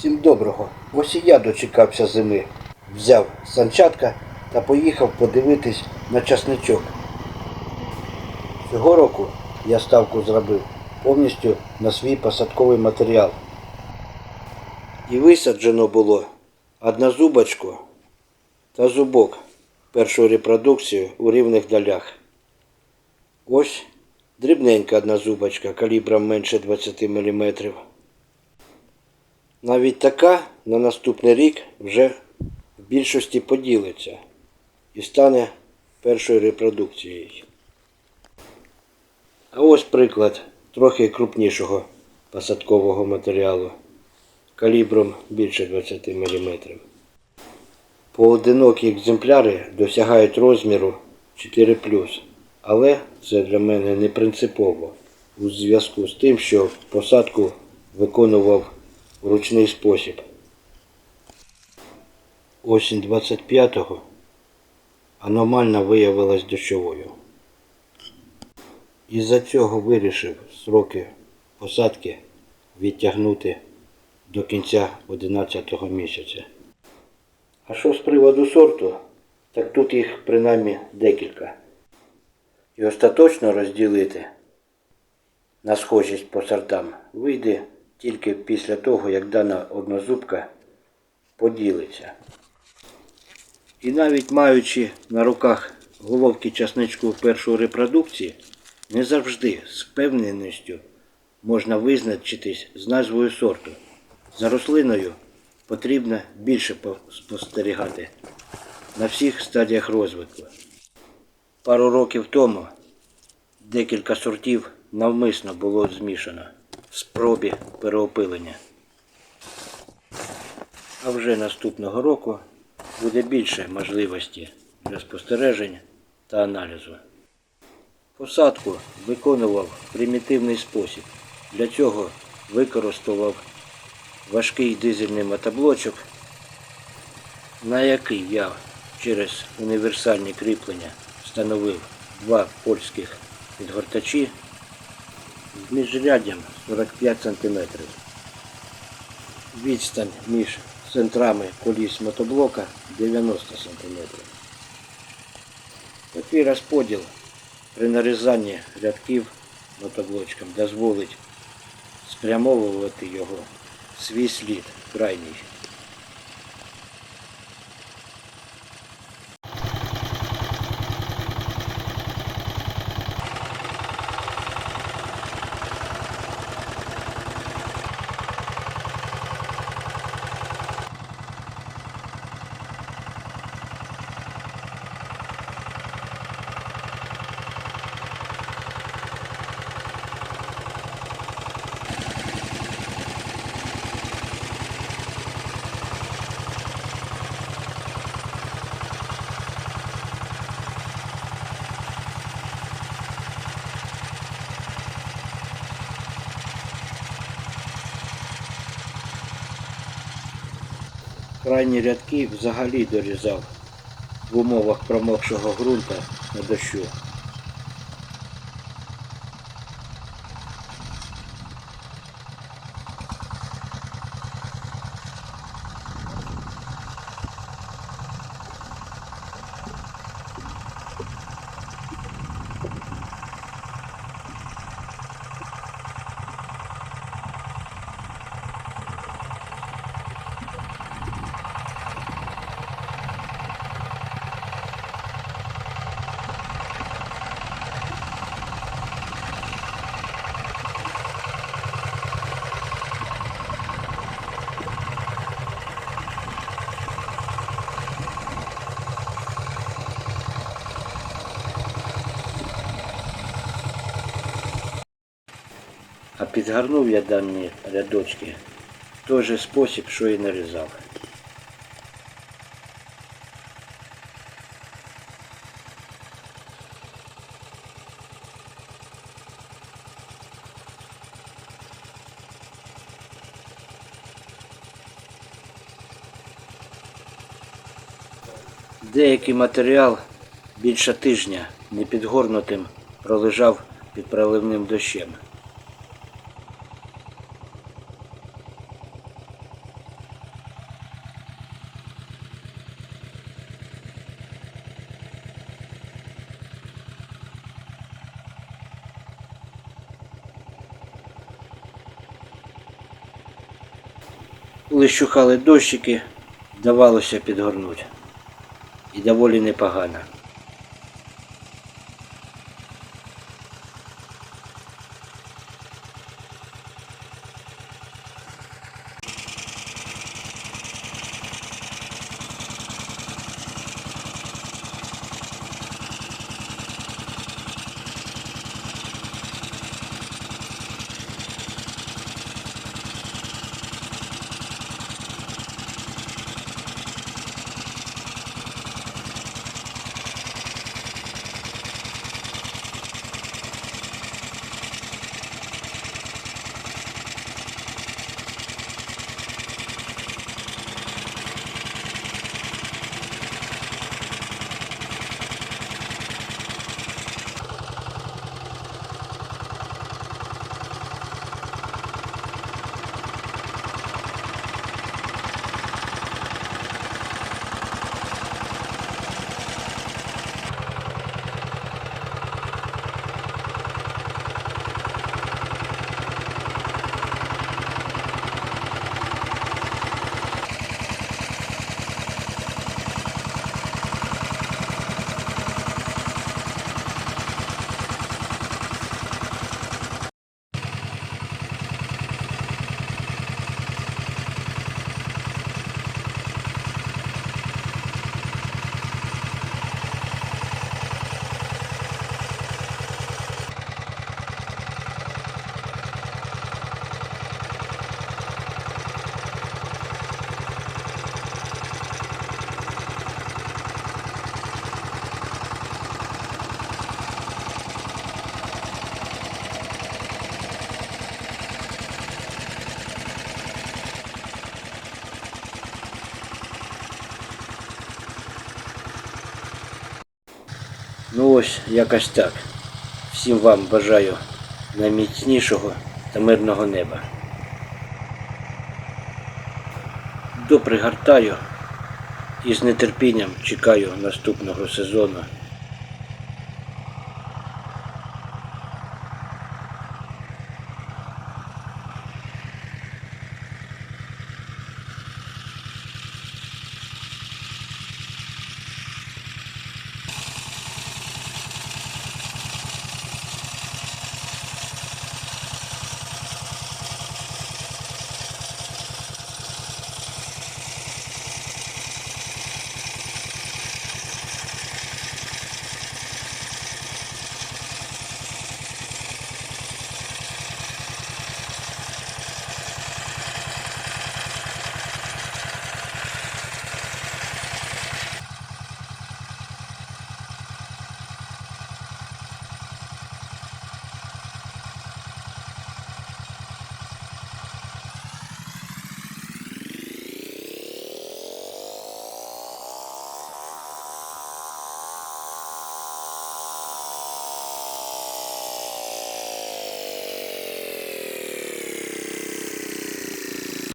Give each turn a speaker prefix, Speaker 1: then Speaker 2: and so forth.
Speaker 1: Всім доброго. Ось і я дочекався зими. Взяв санчатка та поїхав подивитись на часничок. Цього року я ставку зробив повністю на свій посадковий матеріал. І висаджено було однозубочку та зубок першої репродукції у рівних долях. Ось дрібненька однозубочка калібром менше 20 мм. Навіть така на наступний рік вже в більшості поділиться і стане першою репродукцією. А ось приклад трохи крупнішого посадкового матеріалу калібром більше 20 мм. Поодинокі екземпляри досягають розміру 4 але це для мене не принципово у зв'язку з тим, що посадку виконував ручний спосіб. Осінь 25-го аномально виявилась дощовою. Із-за цього вирішив сроки посадки відтягнути до кінця 11 місяця. А що з приводу сорту, так тут їх принаймні декілька. І остаточно розділити на схожість по сортам вийде тільки після того, як дана однозубка поділиться. І навіть маючи на руках головки часничку першої репродукції, не завжди з впевненістю можна визначитись з назвою сорту. За рослиною потрібно більше спостерігати на всіх стадіях розвитку. Пару років тому декілька сортів навмисно було змішано в спробі переопилення. А вже наступного року буде більше можливості для спостережень та аналізу. Посадку виконував примітивний спосіб. Для цього використовував важкий дизельний мотоблочок, на який я через універсальні кріплення встановив два польських підгортачі міжряддям 45 см. Відстань між центрами коліс мотоблока 90 см. Такий розподіл при нарізанні рядків мотоблочком дозволить спрямовувати його свій слід крайній. Крайні рядки взагалі дорізав в умовах промокшого ґрунта на дощу. А підгорнув я дані рядочки в той же спосіб, що і нарізав. Деякий матеріал більше тижня непідгорнутим пролежав під проливним дощем. Коли щухали дощики, давалося підгорнути. І доволі непогано. Ось якось так. Всім вам бажаю найміцнішого та мирного неба. Допригортаю і з нетерпінням чекаю наступного сезону